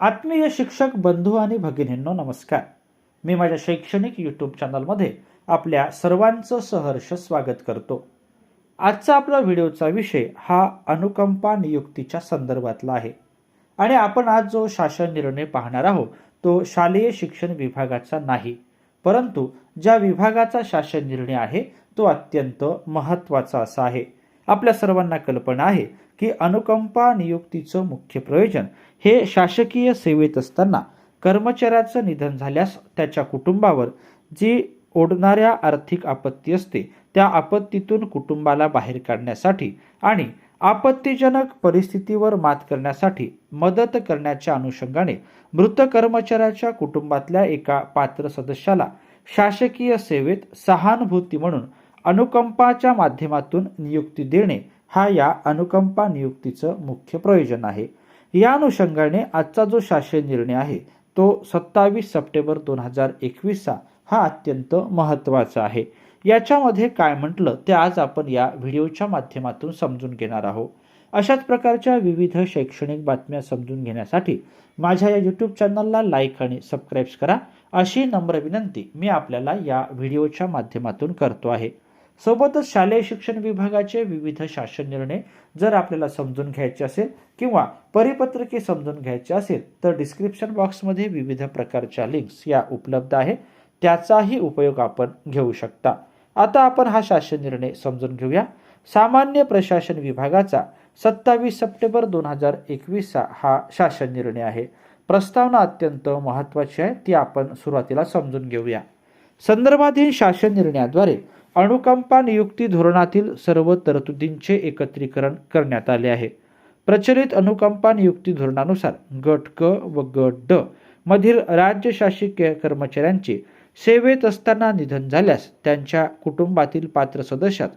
आत्मीय शिक्षक बंधू आणि भगिनींनो नमस्कार. मी माझ्या शैक्षणिक यूट्यूब चॅनलमध्ये आपल्या सर्वांचं सहर्ष स्वागत करतो. आजचा आपला व्हिडिओचा विषय हा अनुकंपा नियुक्तीच्या संदर्भातला आहे. आणि आपण आज जो शासन निर्णय पाहणार आहोत तो शालेय शिक्षण विभागाचा नाही. परंतु ज्या विभागाचा शासन निर्णय आहे तो अत्यंत महत्त्वाचा असा आहे. आपल्या सर्वांना कल्पना आहे की अनुकंपा नियुक्तीचं मुख्य प्रयोजन हे शासकीय सेवेत असताना कर्मचाऱ्याचं निधन झाल्यास त्याच्या कुटुंबावर जी ओढणाऱ्या आर्थिक आपत्ती असते त्या आपत्तीतून कुटुंबाला बाहेर काढण्यासाठी आणि आपत्तीजनक परिस्थितीवर मात करण्यासाठी मदत करण्याच्या अनुषंगाने मृत कर्मचाऱ्याच्या कुटुंबातल्या एका पात्र सदस्याला शासकीय सेवेत सहानुभूती म्हणून अनुकंपाच्या माध्यमातून नियुक्ती देणे हा या अनुकंपा नियुक्तीचं मुख्य प्रयोजन आहे. या अनुषंगाने आजचा जो शासन निर्णय आहे तो सत्तावीस सप्टेंबर दोन हजार एकवीसचा हा अत्यंत महत्त्वाचा आहे. याच्यामध्ये काय म्हटलं ते आज आपण या व्हिडिओच्या माध्यमातून समजून घेणार आहोत. अशाच प्रकारच्या विविध शैक्षणिक बातम्या समजून घेण्यासाठी माझ्या या यूट्यूब चॅनलला लाईक आणि सबस्क्राईब्स करा. अशी नम्र विनंती मी आपल्याला या व्हिडिओच्या माध्यमातून करतो आहे. सोबतच शालेय शिक्षण विभागाचे विविध शासन निर्णय जर आपल्याला समजून घ्यायचे असेल किंवा परिपत्रके समजून घ्यायचे असेल तर डिस्क्रिप्शन बॉक्समध्ये विविध प्रकारच्या लिंक्स या उपलब्ध आहे त्याचाही उपयोग आपण घेऊ शकता. आता आपण हा शासन निर्णय समजून घेऊया. सामान्य प्रशासन विभागाचा सत्तावीस सप्टेंबर दोन हजार एकवीसचा हा शासन निर्णय आहे. प्रस्तावना अत्यंत महत्त्वाची आहे ती आपण सुरुवातीला समजून घेऊया. संदर्भाधीन शासन निर्णयाद्वारे अणुकंपा नियुक्ती धोरणातील सर्व तरतुदींचे एकत्रीकरण करण्यात आले आहे. प्रचलित अनुकंपा नियुक्ती धोरणानुसार गट क व गट ड मधील राज्य शासकीय कर्मचाऱ्यांचे सेवेत असताना निधन झाल्यास त्यांच्या कुटुंबातील पात्र सदस्यात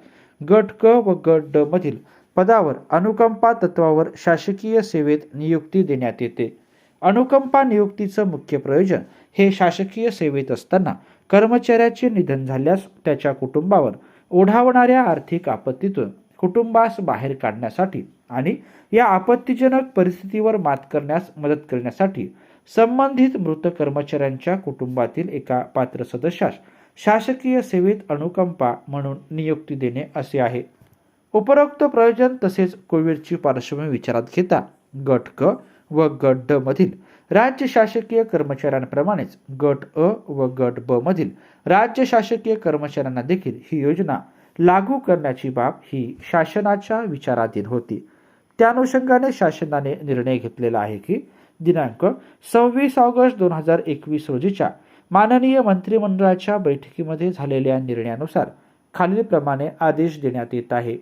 गट क व गट ड मधील पदावर अनुकंपा तत्वावर शासकीय सेवेत नियुक्ती देण्यात येते. अनुकंपा नियुक्तीचं मुख्य प्रयोजन हे शासकीय सेवेत असताना कर्मचाऱ्याचे निधन झाल्यास त्याच्या कुटुंबावर ओढावणाऱ्या आर्थिक आपत्तीतून कुटुंबास बाहेर काढण्यासाठी आणि या आपत्तीजनक परिस्थितीवर मात करण्यास मदत करण्यासाठी संबंधित मृत कर्मचाऱ्यांच्या कुटुंबातील एका पात्र सदस्यास शासकीय सेवेत अनुकंपा म्हणून नियुक्ती देणे असे आहे. उपरोक्त प्रयोजन तसेच कोविडची पार्श्वभूमी विचारात घेता गट क व गट ड मधील राज्य शासकीय कर्मचाऱ्यांप्रमाणेच गट अ व गट ब मधील राज्य शासकीय कर्मचाऱ्यांना देखील ही योजना लागू करण्याची बाब ही शासनाच्या विचाराधीन होती. त्या अनुषंगाने शासनाने निर्णय घेतलेला आहे की दिनांक सव्वीस ऑगस्ट दोन हजार एकवीस रोजीच्या माननीय मंत्रिमंडळाच्या बैठकीमध्ये झालेल्या निर्णयानुसार खालीलप्रमाणे आदेश देण्यात येत आहे.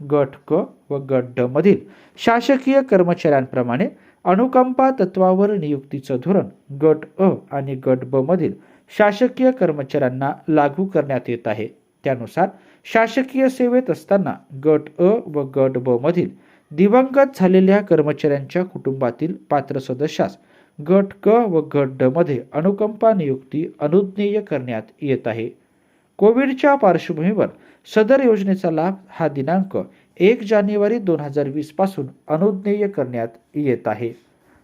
गट क व गट ड मधील शासकीय कर्मचाऱ्यांप्रमाणे अनुकंपा तत्वावर नियुक्तीचं धोरण गट अ आणि गट ब मधील शासकीय कर्मचाऱ्यांना लागू करण्यात येत आहे. त्यानुसार शासकीय सेवेत असताना गट अ व गट ब मधील दिवंगत झालेल्या कर्मचाऱ्यांच्या कुटुंबातील पात्र सदस्यास गट क व गट ड मध्ये अनुकंपा नियुक्ती अनुज्ञेय करण्यात येत आहे. कोविडच्या पार्श्वभूमीवर सदर योजनेचा लाभ हा दिनांक एक जानेवारी दोन हजार वीसपासून अनुज्ञेय करण्यात येत आहे.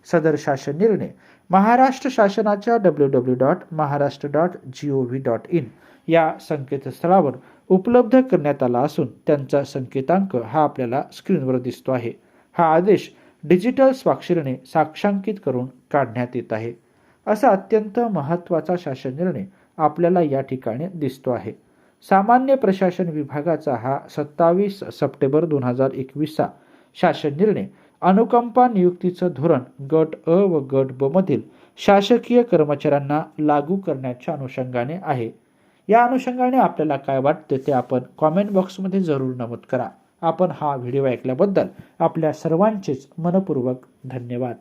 सदर शासन निर्णय महाराष्ट्र शासनाच्या W W dot Maharashtra dot G O V dot in या संकेतस्थळावर उपलब्ध करण्यात आला असून त्यांचा संकेतांक हा आपल्याला स्क्रीनवर दिसतो आहे. हा आदेश डिजिटल स्वाक्षरीने साक्षांकित करून काढण्यात येत आहे. असा अत्यंत महत्त्वाचा शासन निर्णय आपल्याला या ठिकाणी दिसतो आहे. सामान्य प्रशासन विभागाचा हा सत्तावीस सप्टेंबर दोन हजार एकवीसचा शासन निर्णय. अनुकंपा नियुक्तीचं धोरण गट अ व गट ब मधील शासकीय कर्मचाऱ्यांना लागू करण्याच्या अनुषंगाने आहे. या अनुषंगाने आपल्याला काय वाटते ते आपण कॉमेंट बॉक्समध्ये जरूर नमूद करा. आपण हा व्हिडिओ ऐकल्याबद्दल आपल्या सर्वांचेच मनपूर्वक धन्यवाद.